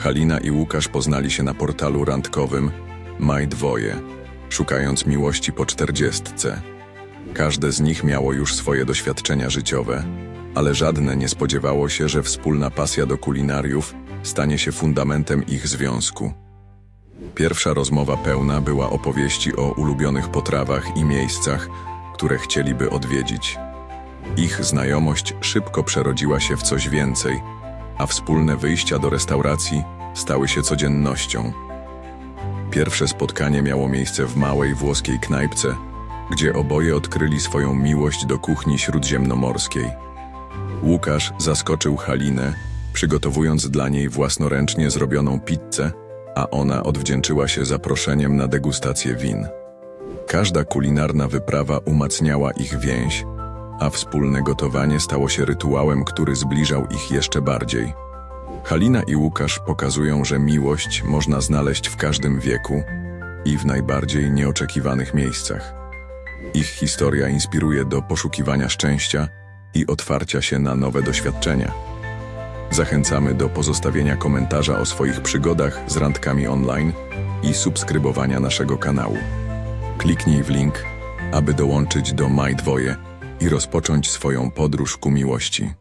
Halina i Łukasz poznali się na portalu randkowym Maj Dwoje, szukając miłości po czterdziestce. Każde z nich miało już swoje doświadczenia życiowe, ale żadne nie spodziewało się, że wspólna pasja do kulinariów stanie się fundamentem ich związku. Pierwsza rozmowa pełna była opowieści o ulubionych potrawach i miejscach, które chcieliby odwiedzić. Ich znajomość szybko przerodziła się w coś więcej, a wspólne wyjścia do restauracji stały się codziennością. Pierwsze spotkanie miało miejsce w małej włoskiej knajpce, gdzie oboje odkryli swoją miłość do kuchni śródziemnomorskiej. Łukasz zaskoczył Halinę, przygotowując dla niej własnoręcznie zrobioną pizzę, a ona odwdzięczyła się zaproszeniem na degustację win. Każda kulinarna wyprawa umacniała ich więź, a wspólne gotowanie stało się rytuałem, który zbliżał ich jeszcze bardziej. Halina i Łukasz pokazują, że miłość można znaleźć w każdym wieku i w najbardziej nieoczekiwanych miejscach. Ich historia inspiruje do poszukiwania szczęścia i otwarcia się na nowe doświadczenia. Zachęcamy do pozostawienia komentarza o swoich przygodach z randkami online i subskrybowania naszego kanału. Kliknij w link, aby dołączyć do Maj Dwoje i rozpocząć swoją podróż ku miłości.